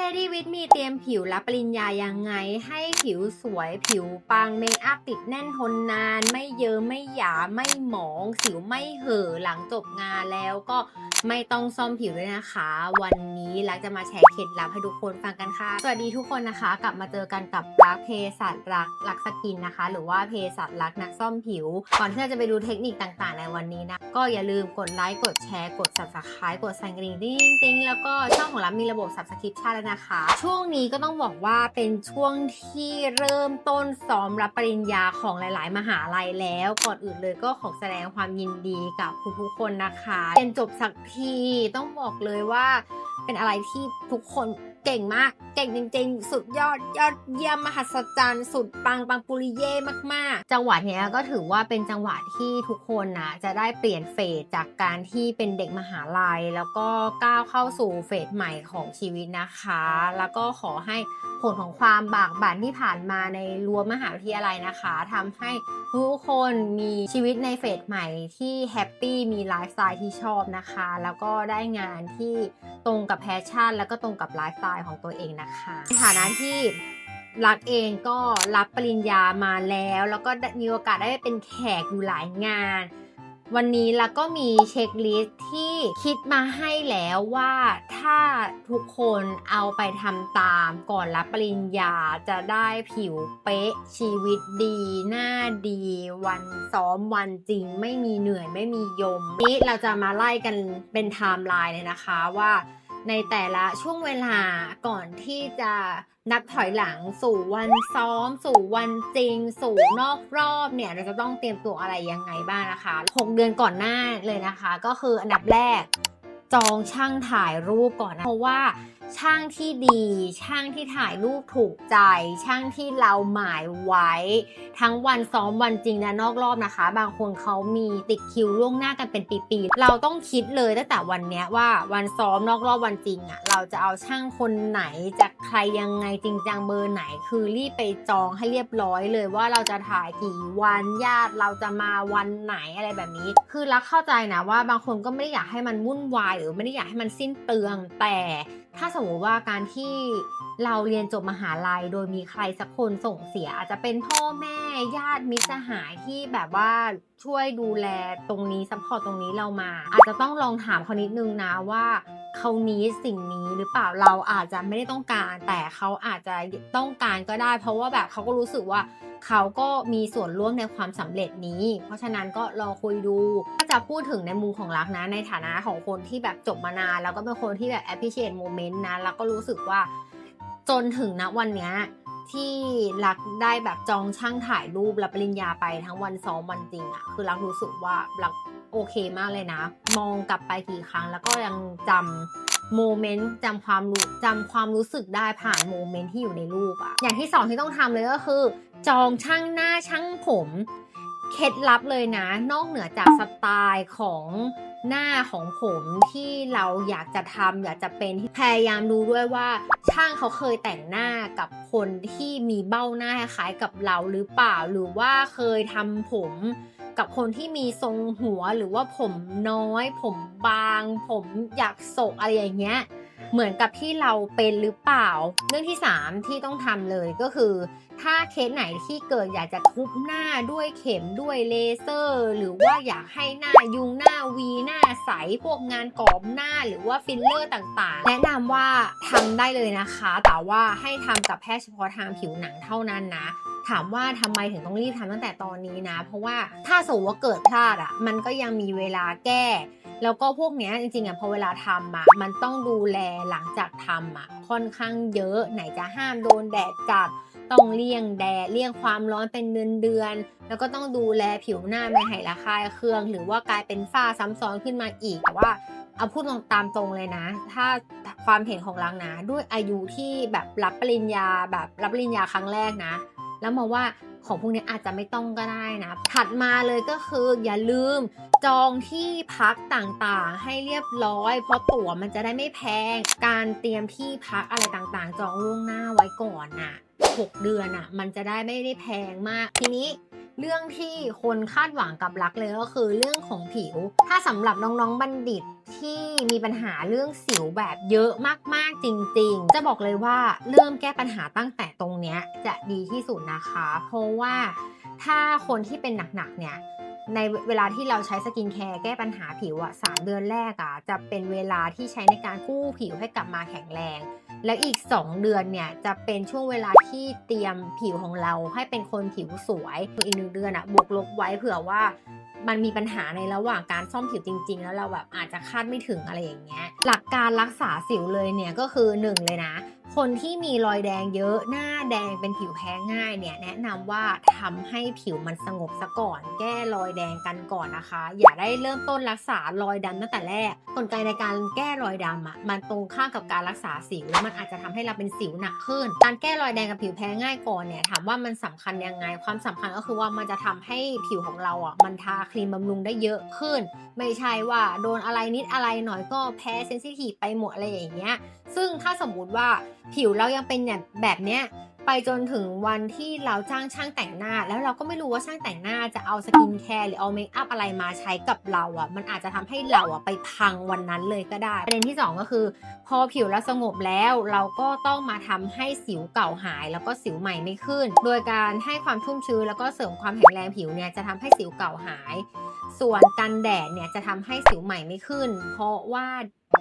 Lady with me เตรียมผิวรับปริญญายังไง ให้ผิวสวยผิวปังเมคอัพติดแน่นทนนาน ไม่เยิ้มไม่หยาไม่หมอง สิวไม่เห่อหลังจบงานแล้วก็ไม่ต้องซ่อมผิวด้วยนะคะ วันนี้รักจะมาแชร์เคล็ดลับให้ทุกคนฟังกันค่ะ สวัสดีทุกคนนะคะ กลับมาเจอกันกับรักเพสัตรักรักสกินนะคะ หรือว่าเพสัตรักนักซ่อมผิว ก่อนที่เราจะไปดูเทคนิคต่างๆ ในวันนี้นะก็อย่าลืมกดไลค์กดแชร์กด subscribe กดสั่นกระดิ่งติ๊งติ๊งแล้วก็ช่องของเรามีระบบ subscription แล้วนะคะ ช่วงนี้ก็ต้องบอกว่าเป็นช่วงที่เริ่มต้นซ้อมรับปริญญาของหลาย ๆ มหาลัยแล้ว ก่อนอื่นเลยก็ขอแสดงความยินดีกับทุกๆคนนะคะเรียนจบสักทีต้องบอกเลยว่าเป็นอะไรที่ทุกคน เก่งมาก เก่งจริง ๆ สุดยอดยอดเยี่ยมมหัศจรรย์สุดปังปังปุริเย่มากๆ จังหวะเนี้ยก็ถือว่าเป็นจังหวะที่ทุกคนนะจะได้เปลี่ยนเฟสจากการที่เป็นเด็กมหาลัย แล้วก็ก้าวเข้าสู่เฟสใหม่ของชีวิตนะคะ แล้วก็ขอให้ผลของความบากบั่นที่ผ่านมาในรั้วมหาวิทยาลัยนะคะทำให้ทุกคนมีชีวิตในเฟสใหม่ที่แฮปปี้มีไลฟ์สไตล์ที่ชอบนะคะ แล้วก็ได้งานที่ตรงกับแพชชั่น แล้วก็ตรงกับไลฟ์สไตล์ของตัวเองนะคะในฐานะที่รักเองก็รับปริญญามาแล้ว แล้วก็มีโอกาสได้เป็นแขกอยู่หลายงาน วันนี้แล้วก็มีเช็คลิสต์ที่คิดมาให้แล้วว่าถ้าทุกคนเอาไปทำตามก่อนรับปริญญาจะได้ผิวเป๊ะชีวิตดี หน้าดี วันซ้อมวันจริง ไม่มีเหนื่อยไม่มียม นี้เราจะมาไล่กันเป็นไทม์ไลน์เลยนะคะว่า ในแต่ละช่วงเวลาก่อนที่จะนับถอยหลังสู่วันซ้อม สู่วันจริง สู่นอกรอบเนี่ยเราจะต้องเตรียมตัวอะไรยังไงบ้างนะคะ 6 เดือนก่อนหน้าเลยนะคะ ก็คืออันดับแรก จองช่างถ่ายรูปก่อนนะ เพราะว่าช่างที่ดี ช่างที่ถ่ายรูปถูกใจ ช่างที่เราหมายไว้ ทั้งวันซ้อมวันจริงและนอกรอบนะคะ บางคนเขามีติดคิวล่วงหน้ากันเป็นปีๆ เราต้องคิดเลยตั้งแต่วันนี้ว่าวันซ้อมนอกรอบวันจริงอะ่ะ เราจะเอาช่างคนไหนจากใครยังไงจริงจังเบอร์ไหน คือรีบไปจองให้เรียบร้อยเลยว่าเราจะถ่ายกี่วันญาติเราจะมาวันไหนอะไรแบบนี้ คือรักเข้าใจนะว่าบางคนก็ไม่ได้อยากให้มันวุ่นวายหรือไม่ได้อยากให้มันสิ้นเปลือง แต่ถ้าสมมติว่าการที่เราเรียนจบมหาลัย โดยมีใครสักคนส่งเสียอาจจะเป็นพ่อแม่ญาติมิตรสหายที่แบบว่าช่วยดูแลตรงนี้ซัพพอร์ตตรงนี้เรามา อาจจะต้องลองถามเขานิดนึงนะว่า เขานี้สิ่งนี้หรือเปล่าเราอาจจะไม่ได้ต้องการ แต่เขาอาจจะต้องการก็ได้ เพราะว่าแบบเขาก็รู้สึกว่าเขาก็มีส่วนร่วมในความสำเร็จนี้ เพราะฉะนั้นก็ลองคุยดูถ้าจะพูดถึงในมุมของรักนะ ในฐานะของคนที่แบบจบมานาน แล้วก็เป็นคนที่แบบ appreciate moment นะแล้วก็รู้สึกว่าจนถึงณวันเนี้ย ที่รักได้แบบจองช่างถ่ายรูปรับปริญญาไปทั้งวันซ้อมวันจริงอะคือรักรู้สึกว่ารักโอเคมากเลยนะ มองกลับไปกี่ครั้งแล้วก็ยังจำโมเมนต์จำความรู้จำความรู้สึกได้ผ่านโมเมนต์ที่อยู่ในรูปอะอย่างที่สองที่ต้องทำเลยก็คือ จองช่างหน้าช่างผมเคล็ดลับเลยนะ นอกเหนือจากสไตล์ของ หน้าของผมที่เราอยากจะทำอยากจะเป็นพยายามดูด้วยว่าช่างเขาเคยแต่งหน้ากับคนที่มีเบ้าหน้าคล้ายกับเราหรือเปล่า หรือว่าเคยทำผมกับคนที่มีทรงหัวหรือว่าผมน้อย ผมบาง ผมอยากโศกอะไรอย่างเงี้ย เหมือนกับที่เราเป็นหรือเปล่า เรื่องที่ 3 ที่ต้องทำเลยก็คือ ถ้าเคสไหนที่เกิดอยากจะทุบหน้าด้วยเข็มด้วยเลเซอร์ หรือว่าอยากให้หน้ายุงหน้าวีหน้าใสพวกงานกรอบหน้าหรือว่าฟิลเลอร์ต่างๆ แนะนำว่าทำได้เลยนะคะ แต่ว่าให้ทำกับแพทย์เฉพาะทางผิวหนังเท่านั้นนะถามว่าทำไมถึงต้องรีบทำตั้งแต่ตอนนี้นะ เพราะว่าถ้าสมมติว่าเกิดพลาดอะมันก็ยังมีเวลาแก้ แล้วก็พวกเนี้ยจริงๆอะพอเวลาทำอะมันต้องดูแลหลังจากทำอะค่อนข้างเยอะไหนจะห้ามโดนแดดจัดต้องเลี่ยงแดดเลี่ยงความร้อนเป็นเดือนเดือน แล้วก็ต้องดูแลผิวหน้าไม่ให้ระคายเคือง หรือว่ากลายเป็นฝ้าซ้ำซ้อนขึ้นมาอีกแต่ว่าเอาพูดตามตรงเลยนะ ถ้าความเห็นของรังนะด้วยอายุที่แบบรับปริญญาแบบรับปริญญาครั้งแรกนะ แล้วมองว่า ของพวกนี้อาจจะไม่ต้องก็ได้นะ ถัดมาเลยก็คืออย่าลืมจองที่พักต่างๆ ให้เรียบร้อย เพราะตั๋วมันจะได้ไม่แพง การเตรียมที่พักอะไรต่างๆ จองล่วงหน้าไว้ก่อนน่ะ 6 เดือนอะมันจะได้ไม่ได้แพงมาก ทีนี้เรื่องที่คนคาดหวังกับรักเลยก็คือเรื่องของผิว ถ้าสำหรับน้องๆบัณฑิตที่มีปัญหาเรื่องสิวแบบเยอะมากๆจริง ๆ จะบอกเลยว่าเริ่มแก้ปัญหาตั้งแต่ตรงเนี้ยจะดีที่สุดนะคะ เพราะว่าถ้าคนที่เป็นหนักๆเนี่ยในเวลาที่เราใช้สกินแคร์แก้ปัญหาผิวอะสามเดือนแรกอะจะเป็นเวลาที่ใช้ในการกู้ผิวให้กลับมาแข็งแรง แล้วอีก 2 เดือนเนี่ยจะเป็นช่วงเวลาที่เตรียมผิวของเราให้เป็นคนผิวสวยอีกหนึ่งเดือนอะบวกลบไว้เผื่อว่ามันมีปัญหาในระหว่างการซ่อมผิวจริง ๆ แล้วเราแบบอาจจะคาดไม่ถึงอะไรอย่างเงี้ย หลักการรักษาสิวเลยเนี่ยก็คือหนึ่งเลยนะ คนที่มีรอยแดงเยอะหน้าแดงเป็นผิวแพ้ง่ายเนี่ยแนะนำว่าทำให้ผิวมันสงบซะก่อน แก้รอยแดงกันก่อนนะคะ อย่าได้เริ่มต้นรักษารอยดำตั้งแต่แรกกลไกในการแก้รอยดำอะมันตรงข้ามกับการรักษาสิวแล้วมันอาจจะทำให้เราเป็นสิวหนักขึ้น การแก้รอยแดงกับผิวแพ้ง่ายก่อนเนี่ยถามว่ามันสำคัญยังไง ความสำคัญก็คือว่ามันจะทำให้ผิวของเราอะมันทาครีมบำรุงได้เยอะขึ้น ไม่ใช่ว่าโดนอะไรนิดอะไรหน่อยก็แพ้เซนซิทีฟไปหมดอะไรอย่างเงี้ยซึ่งถ้าสมมุติว่าผิวเรายังเป็นแบบเนี้ยไปจนถึงวันที่เราจ้างช่างแต่งหน้า แล้วเราก็ไม่รู้ว่าช่างแต่งหน้าจะเอาสกินแคร์หรือเอาเมคอัพอะไรมาใช้กับเราอะมันอาจจะทำให้เราอะไปพังวันนั้นเลยก็ได้ ประเด็นที่สองก็คือ พอผิวเราสงบแล้วเราก็ต้องมาทำให้สิวเก่าหาย แล้วก็สิวใหม่ไม่ขึ้น โดยการให้ความชุ่มชื้นแล้วก็เสริมความแข็งแรงผิวเนี่ยจะทำให้สิวเก่าหาย ส่วนกันแดดเนี่ยจะทำให้สิวใหม่ไม่ขึ้น เพราะว่า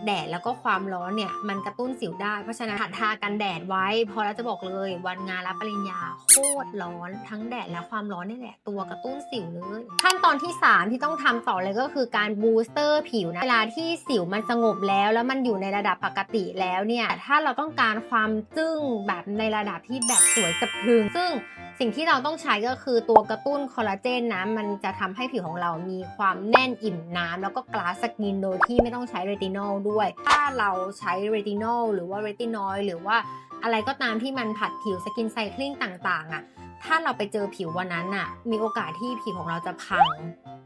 แดดแล้วก็ความร้อนเนี่ยมันกระตุ้นสิวได้ เพราะฉะนั้นหัดทากันแดดไว้ พอแล้วจะบอกเลยวันงานรับปริญญาโคตรร้อนทั้งแดดและความร้อนนี่แหละตัวกระตุ้นสิวเลยขั้นตอนที่ 3 ที่ต้องทำต่อเลยก็คือการบูสเตอร์ผิวนะเวลาที่สิวมันสงบแล้ว แล้วมันอยู่ในระดับปกติแล้วเนี่ยถ้าเราต้องการความจึ้งแบบในระดับที่แบบสวยสะพรึงซึ่ง สิ่งที่เราต้องใช้ก็คือตัวกระตุ้นคอลลาเจนนะมันจะทำให้ผิวของเรามีความแน่นอิ่มน้ำแล้วก็กลาสสกินโดยที่ไม่ต้องใช้เรตินอลด้วย ถ้าเราใช้เรตินอลหรือว่าเรตินอยหรือว่าอะไรก็ตามที่มันผัดผิวสกินไซคลิงต่างๆอะ่ะถ้าเราไปเจอผิววันนั้นอะ มีโอกาสที่ผิวของเราจะพัง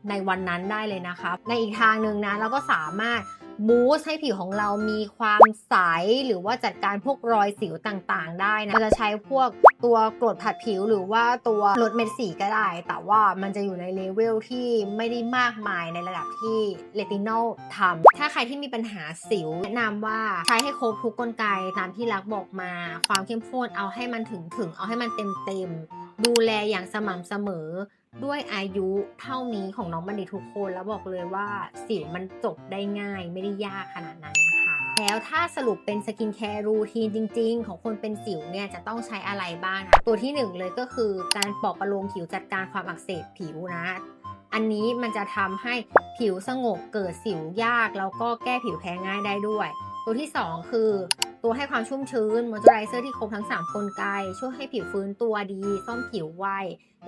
ในวันนั้นได้เลยนะคะ ในอีกทางหนึ่งนะเราก็สามารถ บูสต์ให้ผิวของเรามีความใส หรือว่าจัดการพวกรอยสิวต่างๆ ได้นะเราจะใช้พวกตัวกรดผัดผิวหรือว่าตัวลดเม็ดสีก็ได้ แต่ว่ามันจะอยู่ในเลเวลที่ไม่ได้มากมายในระดับที่เลตินอลทำถ้าใครที่มีปัญหาสิว แนะนำว่าใช้ให้ครบทุกกลไกตามที่รักบอกมา ความเข้มข้นเอาให้มันถึงถึงเอาให้มันเต็มเต็มดูแลอย่างสม่ำเสมอ ด้วยอายุเท่านี้ของน้องบัณฑิตทุกคนแล้วบอกเลยว่าสิวมันจบได้ง่ายไม่ได้ยากขนาดนั้นนะคะ แล้วถ้าสรุปเป็นสกินแคร์รูทีนจริง ๆ ของคนเป็นสิวเนี่ยจะต้องใช้อะไรบ้างนะตัวที่หนึ่งเลยก็คือการปลอบประโลมผิวจัดการความอักเสบผิวนะอันนี้มันจะทำให้ผิวสงบเกิดสิวยาก แล้วก็แก้ผิวแพ้ง่ายได้ด้วย ตัวที่ 2 คือ ตัวให้ความชุ่มชื้นมอยเจอไรเซอร์ที่ครบทั้ง 3 กลไก ช่วยให้ผิวฟื้นตัวดี ซ่อมผิวไว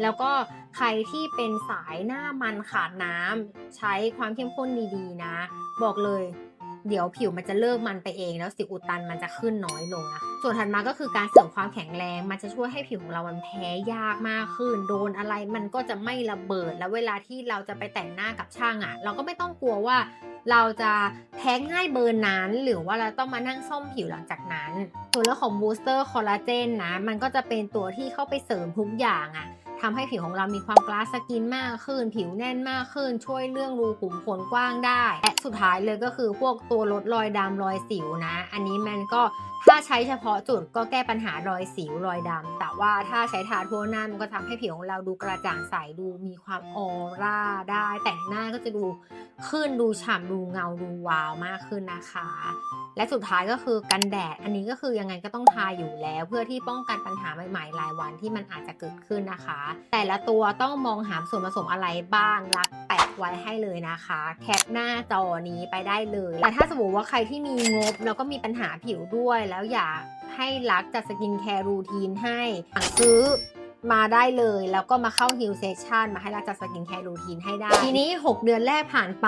แล้วก็ใครที่เป็นสายหน้ามันขาดน้ำใช้ความเข้มข้นดีๆนะ บอกเลย เดี๋ยวผิวมันจะเลิกมันไปเอง แล้วสิวอุดตันมันจะขึ้นน้อยลงนะส่วนถัดมาก็คือการเสริมความแข็งแรง มันจะช่วยให้ผิวของเรามันแพ้ยากมากขึ้น โดนอะไรมันก็จะไม่ระเบิด แล้วเวลาที่เราจะไปแต่งหน้ากับช่างอะ่ะ เราก็ไม่ต้องกลัวว่าเราจะแพ้ง่ายเบอร์นั้น หรือว่าเราต้องมานั่งซ่อมผิวหลังจากนั้น ส่วนเรื่องของบูสเตอร์คอลลาเจนนะ มันก็จะเป็นตัวที่เข้าไปเสริมทุกอย่างอะ่ะ ทำให้ผิวของเรามีความกลาสสกินมากขึ้น ผิวแน่นมากขึ้น ช่วยเรื่องรูขุมขนกว้างได้ และสุดท้ายเลยก็คือพวกตัวลดรอยดำรอยสิวนะ อันนี้มันก็ถ้าใช้เฉพาะจุดก็แก้ปัญหารอยสิวรอยดำแต่ว่าถ้าใช้ทาทั่วหน้ามันก็ทำให้ผิวของเราดูกระจ่างใสดูมีความออร่าได้ แต่งหน้าก็จะดูขึ้นดูฉ่ำดูเงาดูวาวมากขึ้นนะคะ และสุดท้ายก็คือกันแดด อันนี้ก็คือยังไงก็ต้องทาอยู่แล้ว เพื่อที่ป้องกันปัญหาใหม่ๆรายวันที่มันอาจจะเกิดขึ้นนะคะ แต่ละตัวต้องมองหาส่วนผสมอะไรบ้างรักแปะไว้ให้เลยนะคะ แคปหน้าจอนี้ไปได้เลยแต่ถ้าสมมติว่าใครที่มีงบแล้วก็มีปัญหาผิวด้วยแล้วอยากให้รักจัดสกินแคร์รูทีนให้สั่งซื้อมาได้เลย แล้วก็มาเข้าฮิลเซชันมาให้รักจัดสกินแคร์รูทีนให้ได้ ทีนี้ 6 เดือนแรกผ่านไป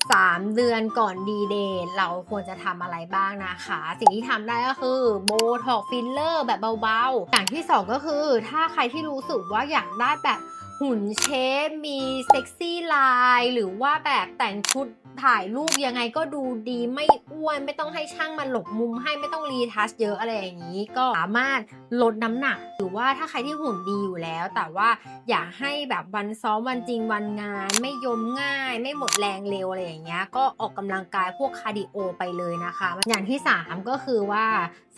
3 เดือนก่อนดีเดย์เราควรจะทำอะไรบ้างนะคะ สิ่งที่ทำได้ก็คือโบท็อกฟิลเลอร์แบบเบาๆ อย่างที่ 2 ก็คือถ้าใครที่รู้สึกว่าอยากได้แบบหุ่นเชฟมีเซ็กซี่ไลน์หรือว่าแบบแต่งชุด ถ่ายรูปยังไงก็ดูดีไม่อ้วน ไม่ต้องให้ช่างมาหลบมุมให้ไม่ต้องรีทัชเยอะอะไรอย่างนี้ ก็สามารถ ลดน้ำหนัก หรือว่าถ้าใครที่หุ่นดีอยู่แล้ว แต่ว่าอยากให้แบบวันซ้อมวันจริงวันงาน ไม่ยมง่าย ไม่หมดแรงเร็วอะไรอย่างเงี้ยก็ออกกำลังกายพวกคาร์ดิโอไปเลยนะคะ อย่างที่ 3 ก็คือว่า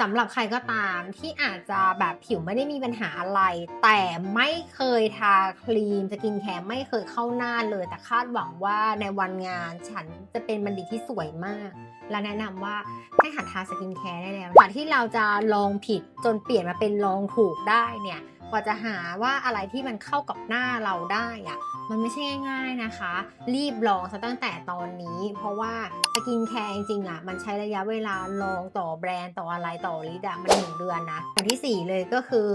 สำหรับใครก็ตามที่อาจจะแบบผิวไม่ได้มีปัญหาอะไร แต่ไม่เคยทาครีมสกินแคร์ไม่เคยเข้าหน้าเลย แต่คาดหวังว่าในวันงานฉันจะเป็นบัณฑิตที่สวยมาก และแนะนำว่าให้หัดทาสกินแคร์ได้แล้วกว่าที่เราจะลองผิดจนเปลี่ยนมาเป็นลองถูกได้เนี่ยกว่าจะหาว่าอะไรที่มันเข้ากับหน้าเราได้อะมันไม่ใช่ง่ายๆนะคะ รีบลองซะตั้งแต่ตอนนี้ เพราะว่าสกินแคร์จริงๆอะมันใช้ระยะเวลาลองต่อแบรนด์ต่ออะไรต่อลิดอะมันหนึ่งเดือนนะอย่างที่สี่เลยก็คือ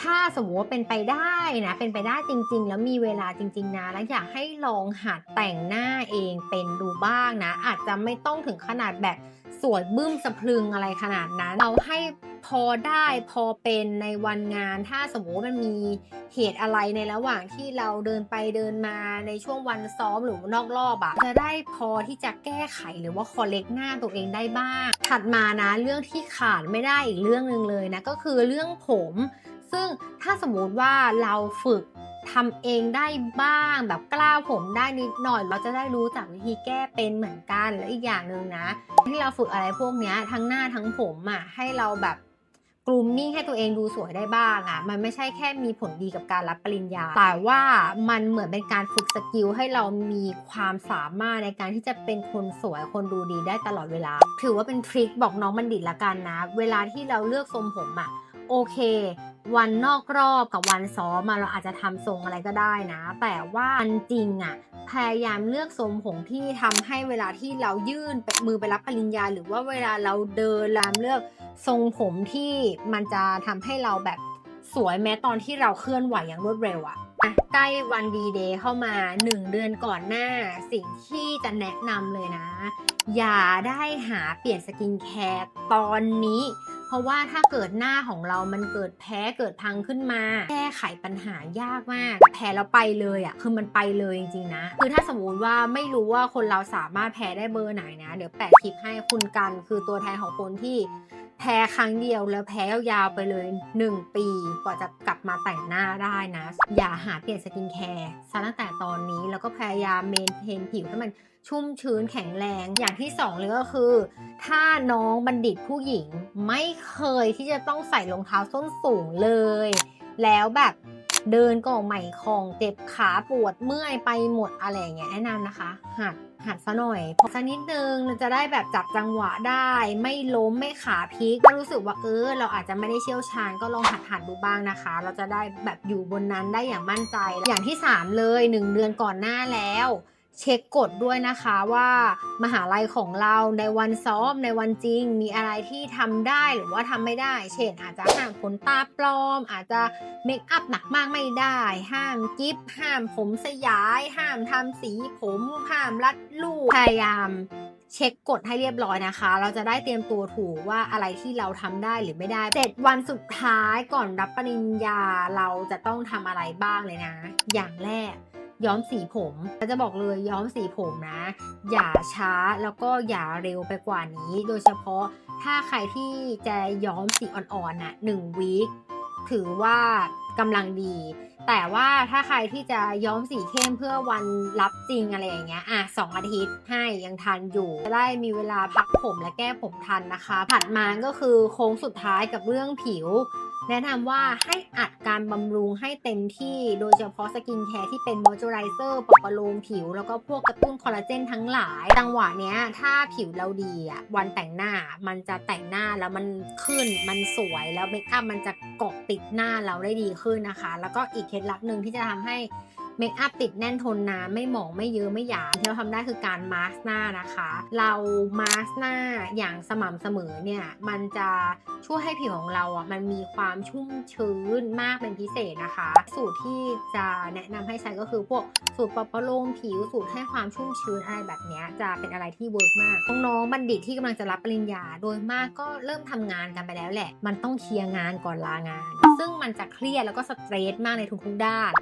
ถ้าสมมติว่าเป็นไปได้นะเป็นไปได้จริง ๆ แล้วมีเวลาจริง ๆ นะ แล้วอยากให้ลองหัดแต่งหน้าเองเป็นดูบ้างนะ อาจจะไม่ต้องถึงขนาดแบบ สวยบึ้มสะพรึงอะไรขนาดนั้น เราให้พอได้พอเป็นในวันงาน ถ้าสมมติมันมีเหตุอะไรในระหว่างที่เราเดินไปเดินมาในช่วงวันซ้อมหรือนอกรอบอะจะได้พอที่จะแก้ไขหรือว่าคอลเลกหน้าตัวเองได้บ้าง ถัดมานะเรื่องที่ขาดไม่ได้อีกเรื่องหนึ่งเลยนะก็คือเรื่องผม ซึ่งถ้าสมมติว่าเราฝึก ทำเองได้บ้าง แบบกล้าวผมได้นิดหน่อย เราจะได้รู้จักวิธีแก้เป็นเหมือนกันและอีกอย่างหนึ่งนะ ที่เราฝึกอะไรพวกนี้ทั้งหน้าทั้งผมอะให้เราแบบกรูมมิ่งให้ตัวเองดูสวยได้บ้างอะ มันไม่ใช่แค่มีผลดีกับการรับปริญญา แต่ว่ามันเหมือนเป็นการฝึกสกิลให้เรามีความสามารถในการที่จะเป็นคนสวยคนดูดีได้ตลอดเวลา ถือว่าเป็นทริคบอกน้องบัณฑิตละกันนะ เวลาที่เราเลือกทรงผมอะโอเค วันนอกรอบกับวันซ้อมมาเราอาจจะทำทรงอะไรก็ได้นะ แต่ว่าวันจริงอะ่ะพยายามเลือกทรงผมที่ทำให้เวลาที่เรายื่นมือไปรับปริญญา หรือว่าเวลาเราเดินรามเลือกทรงผมที่มันจะทำให้เราแบบสวยแม้ตอนที่เราเคลื่อนไหวอย่างรวดเร็วอะ่ะใกล้วันดีเดย์เข้ามา 1 เดือนก่อนหน้า สิ่งที่จะแนะนำเลยนะ อย่าได้หาเปลี่ยนสกินแคร์ตอนนี้ ราะว่าถ้าเกิดหน้าของเรามันเกิดแพ้เกิดพังขึ้นมา แก้ไขปัญหายากมากแพ้แล้วไปเลยอะคือมันไปเลยจริงๆนะคือถ้าสมมติว่าไม่รู้ว่าคนเราสามารถแพ้ได้เบอร์ไหนนะ เดี๋ยวแปะคลิปให้คุณกัน คือตัวแทนของคนที่ แพ้ครั้งเดียวแล้วแพ้ยาวๆไปเลย 1 ปีกว่าจะกลับมาแต่งหน้าได้นะ อย่าหาเปลี่ยนสกินแคร์ซะตั้งแต่ตอนนี้แล้วก็พยายามเมนเทนผิวให้มันชุ่มชื้นแข็งแรง อย่างที่สองเลยก็คือ ถ้าน้องบัณฑิตผู้หญิงไม่เคยที่จะต้องใส่รองเท้าส้นสูงเลย แล้วแบบ เดินก็ใหม่คองเจ็บขาปวดเมื่อยไปหมดอะไรอย่างเงี้ยแนะนำนะคะ หัดหัดซะหน่อยพอสักนิดนึงเราจะได้แบบจับจังหวะได้ ไม่ล้มไม่ขาพลิกก็รู้สึกว่าเออ เราอาจจะไม่ได้เชี่ยวชาญก็ลองหัดหัดดูบ้างนะคะ เราจะได้แบบอยู่บนนั้นได้อย่างมั่นใจ อย่างที่ 3 เลย 1 เดือนก่อนหน้าแล้ว เช็คกฎด้วยนะคะว่ามหาลัยของเราในวันซ้อมในวันจริง มีอะไรที่ทำได้หรือว่าทำไม่ได้ เช่นอาจจะห้ามขนตาปลอม อาจจะเมคอัพหนักมากไม่ได้ ห้ามกิฟห้ามผมสยาย ห้ามทำสีผม ห้ามรัดลูกพยายามเช็คกฎให้เรียบร้อยนะคะ เราจะได้เตรียมตัวถูกว่าอะไรที่เราทำได้หรือไม่ได้เจ็ดวันสุดท้ายก่อนรับปริญญาเราจะต้องทำอะไรบ้างเลยนะ อย่างแรก ย้อมสีผมจะบอกเลยย้อมสีผมนะ อย่าช้าแล้วก็อย่าเร็วไปกว่านี้ โดยเฉพาะถ้าใครที่จะย้อมสีอ่อนๆน่ะหนึ่งวีคถือว่ากำลังดี แต่ว่าถ้าใครที่จะย้อมสีเข้มเพื่อวันรับจริงอะไรอย่างเงี้ย อะสองอาทิตย์ให้ยังทันอยู่ จะได้มีเวลาพักผมและแก้ผมทันนะคะ ถัดมาก็คือโค้งสุดท้ายกับเรื่องผิว แนะนำว่าให้อัดการบำรุงให้เต็มที่ โดยเฉพาะสกินแคร์ที่เป็นมอยเจอไรเซอร์ปรับประโลมผิว แล้วก็พวกกระตุ้นคอลลาเจนทั้งหลาย จังหวะเนี้ย ถ้าผิวเราดีอะวันแต่งหน้ามันจะแต่งหน้าแล้วมันขึ้นมันสวยแล้วเมคอัพมันจะเกาะติดหน้าเราได้ดีขึ้นนะคะ แล้วก็อีกเคล็ดลับหนึ่งที่จะทำให้ เมคอัพติดแน่นทนนานไม่หมองไม่เยอะไม่หยาบที่เราทำได้คือการมาสก์หน้านะคะ เรามาสก์หน้าอย่างสม่ำเสมอเนี่ยมันจะช่วยให้ผิวของเราอะมันมีความชุ่มชื้นมากเป็นพิเศษนะคะ สูตรที่จะแนะนำให้ใช้ก็คือพวกสูตรปรับประโลมผิวสูตรให้ความชุ่มชื้นอะไรแบบเนี้ยจะเป็นอะไรที่เวิร์กมากน้องๆบัณฑิตที่กำลังจะรับปริญญาโดยมากก็เริ่มทำงานกันไปแล้วแหละ มันต้องเคลียร์งานก่อนลางาน ซึ่งมันจะเครียดแล้วก็สเตรสมากในทุกๆด้าน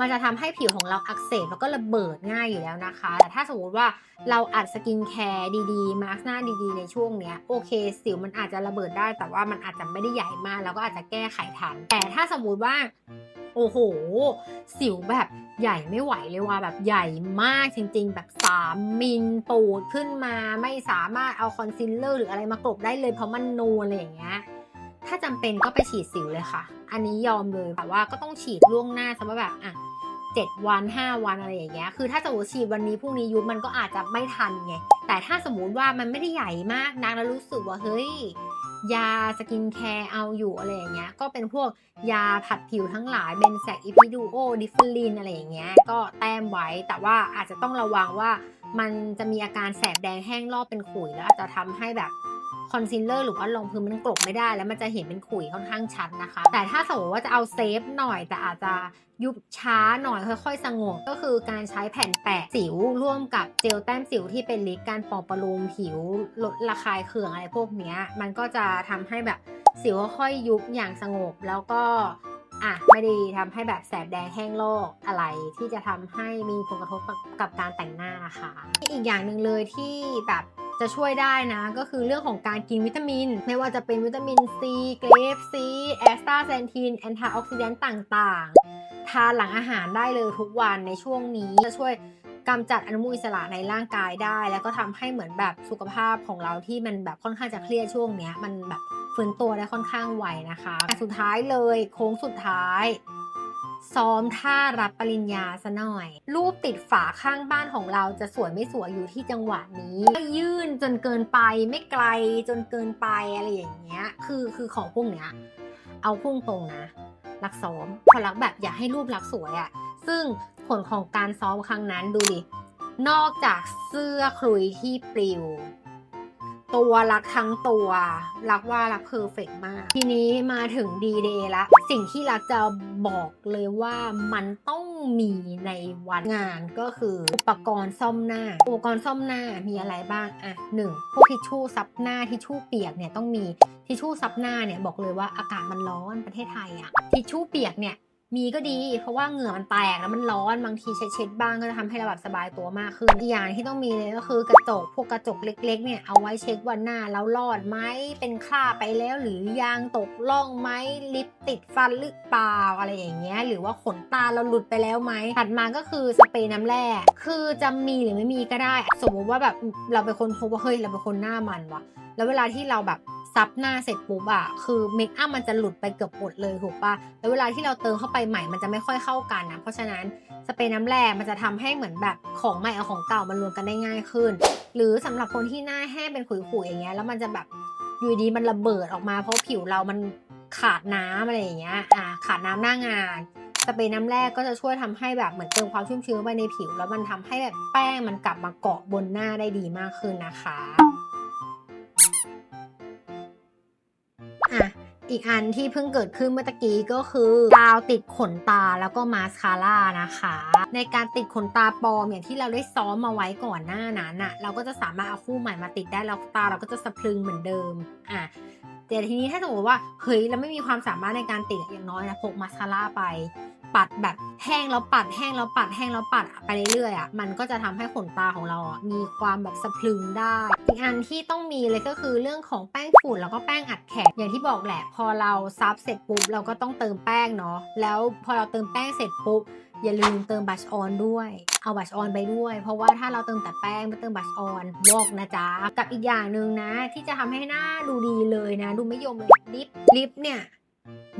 มันจะทำให้ผิวของเราอักเสบแล้วก็ระเบิดง่ายอยู่แล้วนะคะ แต่ถ้าสมมติว่าเราอัดสกินแคร์ดีๆ มาร์กหน้าดีๆ ในช่วงเนี้ยโอเค สิวมันอาจจะระเบิดได้ แต่ว่ามันอาจจะไม่ได้ใหญ่มาก แล้วก็อาจจะแก้ไขทัน แต่ถ้าสมมติว่าโอ้โห สิวแบบใหญ่ไม่ไหวเลยว่าแบบใหญ่มากจริงๆ แบบ3มิลปูดขึ้นมาไม่สามารถเอาคอนซีลเลอร์หรืออะไรมากลบได้เลยเพราะมันนูนอะไรอย่างเงี้ยถ้าจำเป็นก็ไปฉีดสิวเลยค่ะ อันนี้ยอมเลยแต่ว่าก็ต้องฉีดล่วงหน้าสมมติแบบอะ เจ็ดวันห้าวันอะไรอย่างเงี้ย คือถ้าสมมติฉีดวันนี้พรุ่งนี้ยุบมันก็อาจจะไม่ทันไง แต่ถ้าสมมติว่ามันไม่ได้ใหญ่มากนักแล้วรู้สึกว่าเฮ้ยยาสกินแคร์เอาอยู่อะไรอย่างเงี้ย ก็เป็นพวกยาผัดผิวทั้งหลายเบนแซกอีพิดูโอดิฟลินอะไรอย่างเงี้ย ก็แต้มไว้ แต่ว่าอาจจะต้องระวังว่ามันจะมีอาการแสบแดงแห้งรอบเป็นขุยแล้วอาจจะทำให้แบบ คอนซีลเลอร์หรือว่ารองพื้นมันกลบไม่ได้ แล้วมันจะเห็นเป็นขุยค่อนข้างชัดนะคะ แต่ถ้าสมมติว่าจะเอาเซฟหน่อยแต่อาจจะยุบช้าหน่อยค่อยๆ สงบก็คือการใช้แผ่นแปะสิวร่วมกับเจลแต้มสิวที่เป็นลิปการปอบประโลมผิวลดระคายเคืองอะไรพวกนี้มันก็จะทำให้แบบสิวค่อยยุบอย่างสงบแล้วก็อะไม่ได้ทำให้แบบแสบแดงแห้งลกอะไรที่จะทำให้มีผลกระทบกับการแต่งหน้านะคะ อีกอย่างหนึ่งเลยที่แบบ จะช่วยได้นะ ก็คือเรื่องของการกินวิตามิน ไม่ว่าจะเป็นวิตามินซีเกรฟซีแอสตาเซนทีนแอนตี้ออกซิแดนต์ต่างๆ ทานหลังอาหารได้เลยทุกวันในช่วงนี้จะช่วยกำจัดอนุมูลอิสระในร่างกายได้ แล้วก็ทำให้เหมือนแบบสุขภาพของเราที่มันแบบค่อนข้างจะเครียดช่วงเนี้ยมันแบบฟื้นตัวได้ค่อนข้างไวนะคะ สุดท้ายเลยโค้งสุดท้าย ซ้อมท่ารับปริญญาซะหน่อย รูปติดฝาข้างบ้านของเราจะสวยไม่สวยอยู่ที่จังหวะนี้ไม่ยื่นจนเกินไปไม่ไกลจนเกินไปอะไรอย่างเงี้ย คือคือของพวกเนี้ยเอาพุ่งตรงนะรักซ้อมพอรักแบบอยากให้รูปลักษ์สวยอะ่ะ ซึ่งผลของการซ้อมครั้งนั้นดูดินอกจากเสื้อคลุยที่ปลิว ตัวรักทั้งตัวรักว่ารักเพอร์เฟกมาก ทีนี้มาถึงดีเดย์ละ สิ่งที่รักจะบอกเลยว่ามันต้องมีในวันงานก็คืออุปกรณ์ซ่อมหน้า อุปกรณ์ซ่อมหน้ามีอะไรบ้างอะหนึ่งพวกทิชชู่ซับหน้าทิชชู่เปียกเนี่ยต้องมีทิชชู่ซับหน้าเนี่ยบอกเลยว่าอากาศมันร้อนประเทศไทยอะทิชชู่เปียกเนี่ย มีก็ดี เพราะว่าเหงื่อมันแตกแล้วมันร้อนบางทีเช็ดๆบ้างก็จะทำให้เราแบบสบายตัวมากขึ้นอีกอย่างที่ต้องมีเลยก็คือกระจกพวกกระจกเล็กๆเนี่ยเอาไว้เช็ควันหน้าแล้วรอดไหมเป็นคราบไปแล้วหรือยางตกล่องไหมลิปติดฟันหรือเปล่าอะไรอย่างเงี้ยหรือว่าขนตาเราหลุดไปแล้วไหมถัดมาก็คือสเปรย์น้ำแร่คือจะมีหรือไม่มีก็ได้ สมมุติว่าแบบเราเป็นคนพบว่าเฮ้ยเราเป็นคนหน้ามันว่ะแล้วเวลาที่เราแบบ ซับหน้าเสร็จปุ๊บอะคือเมคอัพมันจะหลุดไปเกือบหมดเลยถูกปะแล้วเวลาที่เราเติมเข้าไปใหม่มันจะไม่ค่อยเข้ากันนะ เพราะฉะนั้นสเปรย์น้ำแร่มันจะทำให้เหมือนแบบของใหม่เอาของเก่ามันรวมกันได้ง่ายขึ้น หรือสำหรับคนที่หน้าแห้งเป็นขุยๆอย่างเงี้ยแล้วมันจะแบบอยู่ดีมันระเบิดออกมา เพราะผิวเรามันขาดน้ำอะไรอย่างเงี้ยอ่าขาดน้ำหน้างานสเปรย์น้ำแร่ก็จะช่วยทำให้แบบเหมือนเติมความชุ่มชื้นไปในผิว แล้วมันทำให้แบบแป้งมันกลับมาเกาะบนหน้าได้ดีมากขึ้นนะคะ อีกอันที่เพิ่งเกิดขึ้นเมื่อกี้ก็คือกาวติดขนตาแล้วก็มาสคาร่านะคะ ในการติดขนตาปลอมอย่างที่เราได้ซ้อมมาไว้ก่อนหน้านั้นอะเราก็จะสามารถเอาคู่ใหม่มาติดได้แล้วตาเราก็จะสะพรึงเหมือนเดิมอะ แต่ทีนี้ถ้าสมมติว่าเฮ้ยเราไม่มีความสามารถในการติดอย่างน้อยนะพกมาสคาร่าไป ปัดแบบแห้งแล้วปัดแห้งแล้วปัดแห้งแล้วปัดไปเรื่อยๆอะมันก็จะทำให้ขนตาของเราอะมีความแบบสะพรึงได้อีกอันที่ต้องมีเลยก็คือเรื่องของแป้งฝุ่นแล้วก็แป้งอัดแข็งอย่างที่บอกแหละ พอเราซับเสร็จปุ๊บเราก็ต้องเติมแป้งเนาะแล้วพอเราเติมแป้งเสร็จปุ๊บอย่าลืมเติมบัชออนด้วย เอาบัชออนไปด้วย เพราะว่าถ้าเราเติมแต่แป้งไม่เติมบัชออนวอกนะจ๊ะ กับอีกอย่างหนึ่งนะ ที่จะทำให้หน้าดูดีเลยนะ ดูไม่ยมเลยลิปลิปเนี่ย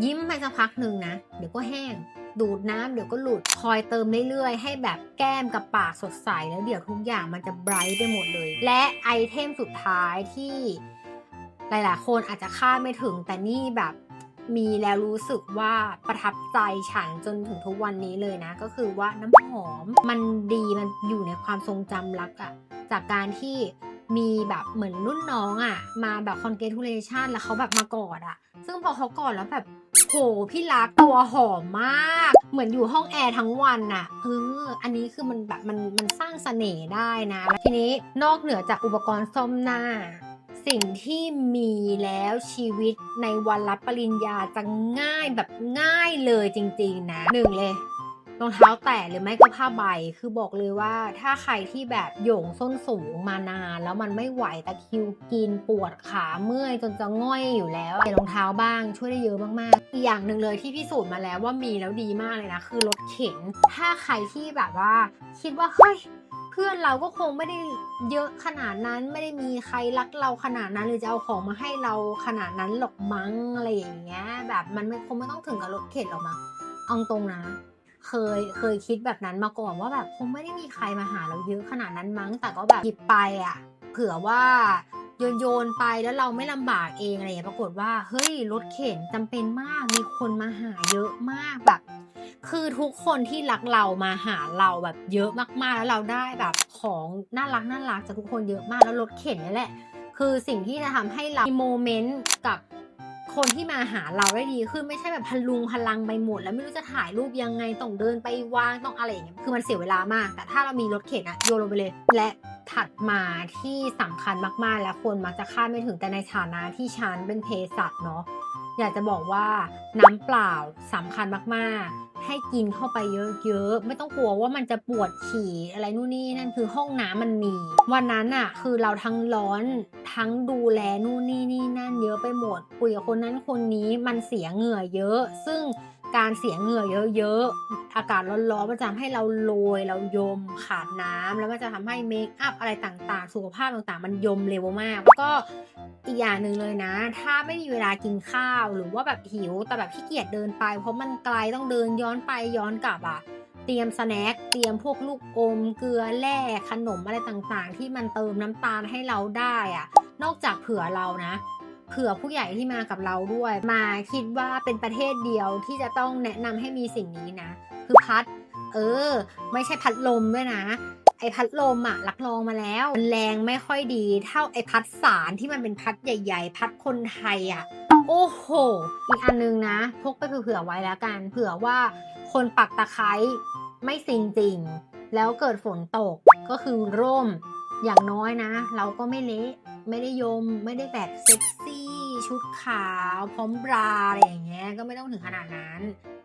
ยิ้มไปสักพักหนึ่งนะ เดี๋ยวก็แห้งดูดน้ำเดี๋ยวก็หลุดคอยเติมเรื่อยๆ ให้แบบแก้มกับปากสดใส แล้วเดี๋ยวทุกอย่างมันจะไบรท์ไปหมดเลย และไอเทมสุดท้ายที่หลายๆ คนอาจจะคาดไม่ถึงแต่นี่แบบ มีแล้วรู้สึกว่าประทับใจฉันจนถึงทุกวันนี้เลยนะ ก็คือว่าน้ำหอมมันดีมันอยู่ในความทรงจำรักอะจากการที่มีแบบเหมือนรุ่นน้องอะมาแบบคอนเกตูเลชันแล้วเขาแบบมากอดอะซึ่งพอเขากอดแล้วแบบโหพี่รักตัวหอมมาก เหมือนอยู่ห้องแอร์ทั้งวันน่ะเอออันนี้คือมันแบบมันมันสร้างเสน่ห์ได้นะแล้วทีนี้นอกเหนือจากอุปกรณ์ซ่อมหน้า สิ่งที่มีแล้วชีวิตในวันรับปริญญาจะง่ายแบบง่ายเลยจริง ๆ นะหนึ่งเลย รองเท้าแตะหรือไม่ก็ผ้าใบ คือบอกเลยว่าถ้าใครที่แบบโยงส้นสูงมานาน แล้วมันไม่ไหวตะคิวกินปวดขาเมื่อยจนจะง่อยอยู่แล้วเปลี่รองเท้าบ้างช่วยได้เยอะมากๆ อีกอย่างหนึ่งเลยที่พิสูจน์มาแล้วว่ามีแล้วดีมากเลยนะ คือรถเข็น ถ้าใครที่แบบว่า คิดว่าเฮ้ยเพื่อนเราก็คงไม่ได้เยอะขนาดนั้นไม่ได้มีใครรักเราขนาดนั้น หรือจะเอาของมาให้เราขนาดนั้นหรอกมั้งอะไรอย่างเงี้ย แบบมันไม่คงไม่ต้องถึงกับรถเข็นหรอกมั้งเอาตรงนะ เคยเคยคิดแบบนั้นมาก่อนว่าแบบคงไม่ได้มีใครมาหาเราเยอะขนาดนั้นมั้ง แต่ก็แบบหยิบไปอะ เผื่อว่าโยนโยนไปแล้วเราไม่ลำบากเองอะไรอย่างนี้ปรากฏว่าเฮ้ยรถเข็นจำเป็นมากมีคนมาหาเยอะมากแบบ คือทุกคนที่รักเรามาหาเราแบบเยอะมากๆแล้วเราได้แบบของน่ารักน่ารักจากทุกคนเยอะมากแล้วรถเข็นนี่แหละ คือสิ่งที่จะทำให้เรามีโมเมนต์กับ คนที่มาหาเราได้ดีขึ้นไม่ใช่แบบพลุงพลังไปหมด แล้วไม่รู้จะถ่ายรูปยังไงต้องเดินไปวางต้องอะไรอย่างเงี้ยคือมันเสียเวลามาก แต่ถ้าเรามีรถเข็นอะโยนลงไปเลย และถัดมาที่สำคัญมากๆ และคนมักจะคาดไม่ถึงแต่ในฐานะที่ฉันเป็นเภสัชเนาะ อยากจะบอกว่าน้ำเปล่าสำคัญมากๆ ให้กินเข้าไปเยอะๆ ไม่ต้องกลัวว่ามันจะปวดฉี่อะไรนู่นนี่นั่นคือห้องน้ำมันมี วันนั้นอะคือเราทั้งร้อนทั้งดูแลนู่นนี่นี่นั่นเยอะไปหมดคุยกับคนนั้นคนนี้มันเสียเหงื่อเยอะ ซึ่ง การเสียเหงื่อเยอะๆ อากาศร้อนๆมันจะทำให้เราโรยเรายมขาดน้ำแล้วมันจะทำให้เมคอัพอะไรต่างๆ สุขภาพต่างๆ มันยมเร็วมาก แล้วก็อีกอย่างหนึ่งเลยนะ ถ้าไม่มีเวลากินข้าวหรือว่าแบบหิวแต่แบบขี้เกียจเดินไป เพราะมันไกลต้องเดินย้อนไปย้อนกลับอะเตรียมสแน็คเตรียมพวกลูกอม เกลือแร่ขนมอะไรต่างๆ ที่มันเติมน้ำตาลให้เราได้อะนอกจากเผื่อเรานะ เผื่อผู้ใหญ่ที่มากับเราด้วย มาคิดว่าเป็นประเทศเดียวที่จะต้องแนะนำให้มีสิ่งนี้นะ คือพัด เออ ไม่ใช่พัดลมด้วยนะ ไอพัดลมอะรับรองมาแล้วมันแรงไม่ค่อยดีเท่าไอพัดสารที่มันเป็นพัดใหญ่ ๆ พัดคนไทยอะโอ้โห อีกอันนึงนะ พกไปเผื่อไว้แล้วกัน เผื่อว่าคนปักตะไคร้ไม่จริงจริง แล้วเกิดฝนตกก็คือร่มอย่างน้อยนะ เราก็ไม่เละ ไม่ได้ยมไม่ได้แบบเซ็กซี่ ชุดขาวพร้อมบราอะไรอย่างเงี้ยก็ไม่ต้องถึงขนาดนั้น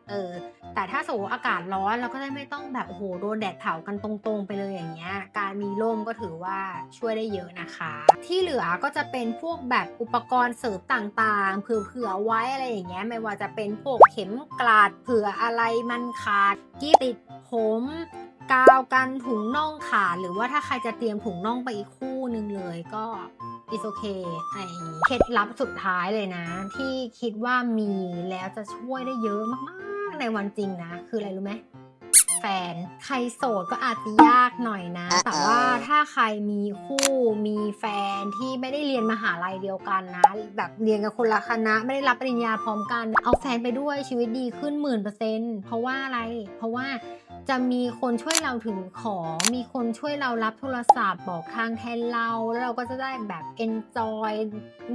เออแต่ถ้าสมมติอากาศร้อนเราก็ได้ไม่ต้องแบบโอ้โหโดนแดดเผากันตรงๆ ไปเลยอย่างเงี้ย การมีร่มก็ถือว่าช่วยได้เยอะนะคะ ที่เหลือก็จะเป็นพวกแบบอุปกรณ์เสริมต่างๆ เผื่อๆไว้อะไรอย่างเงี้ยไม่ว่าจะเป็นพวกเข็มกลาดเผื่ออะไรมันขาดกิ๊บติดผมกาวกันถุงน่องขาดหรือว่าถ้าใครจะเตรียมถุงน่องไปอีกคู่ หนึ่งเลยก็ is okay ไอ้เคล็ดลับสุดท้ายเลยนะ ที่คิดว่ามีแล้วจะช่วยได้เยอะมากๆในวันจริงนะ คืออะไรรู้ไหมแฟน ใครโสดก็อาจจะยากหน่อยนะ แต่ว่าถ้าใครมีคู่มีแฟนที่ไม่ได้เรียนมหาลัยเดียวกันนะ แบบเรียนกับคนละคณะ ไม่ได้รับปริญญาพร้อมกัน เอาแฟนไปด้วยชีวิตดีขึ้นหมื่นเปอร์เซ็นต์เพราะว่าอะไร เพราะว่า จะมีคนช่วยเราถือของ มีคนช่วยเรารับโทรศัพท์บอกทางแทนเรา แล้วเราก็จะได้แบบ enjoy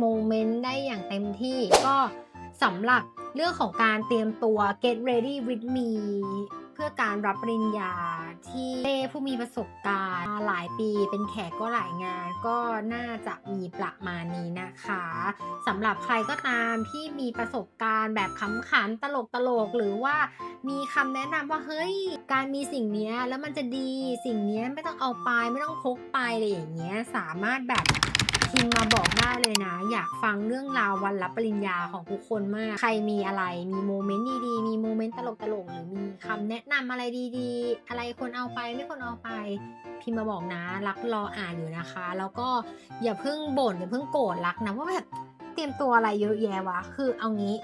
moment ได้อย่างเต็มที่ ก็สำหรับเรื่องของการเตรียมตัว get ready with me พื่อการรับปริญญาที่เต้ผู้มีประสบการณ์มาหลายปีเป็นแขกก็หลายงานก็น่าจะมีประมาณนี้นะคะสำหรับใครก็ตามที่มีประสบการณ์แบบขำขันตลกตลกๆหรือว่ามีคำแนะนำว่าเฮ้ยการมีสิ่งนี้แล้วมันจะดีสิ่งนี้ไม่ต้องเอาไปไม่ต้องพกไปอะไรอย่างเงี้ยสามารถแบบ พิมพ์มาบอกได้เลยนะ อยากฟังเรื่องราววันรับปริญญาของทุกคนมาก ใครมีอะไรมีโมเมนต์ดีๆ มีโมเมนต์ตลกๆ หรือมีคำแนะนำอะไรดีๆ อะไรคนเอาไปไม่คนเอาไป พิมพ์มาบอกนะ รักรออ่านอยู่นะคะ แล้วก็อย่าเพิ่งบ่นอย่าเพิ่งโกรธรักนะว่าแบบเตรียมตัวอะไรเยอะแยะวะ คือเอางี้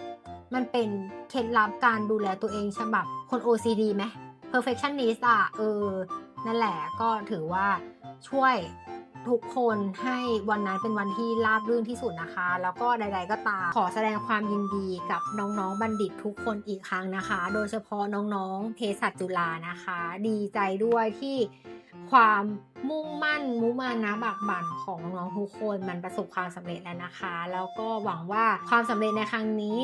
มันเป็นเคล็ดลับการดูแลตัวเองฉบับคน OCD ไหม perfectionist อะ เออ นั่นแหละก็ถือว่าช่วย ทุกคนให้วันนั้นเป็นวันที่ราบรื่นที่สุดนะคะ แล้วก็ใด ๆ ก็ตาม ขอแสดงความยินดีกับน้องๆ บัณฑิตทุกคนอีกครั้งนะคะ โดยเฉพาะน้องๆเภสัชจุฬานะคะ ดีใจด้วยที่ความมุ่งมั่นมุมานะบากบั่นของน้องๆทุกคนมันประสบความสำเร็จแล้วนะคะ แล้วก็หวังว่าความสำเร็จในครั้งนี้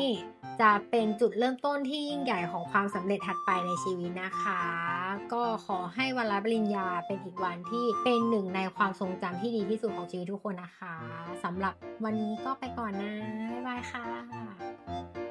จะเป็นจุดเริ่มต้นที่ยิ่งใหญ่ของความสำเร็จถัดไปในชีวิตนะคะ ก็ขอให้วันรับปริญญาเป็นอีกวันที่เป็นหนึ่งในความทรงจำที่ดีที่สุดของชีวิตทุกคนนะคะสำหรับวันนี้ก็ไปก่อนนะ บ๊ายบายค่ะ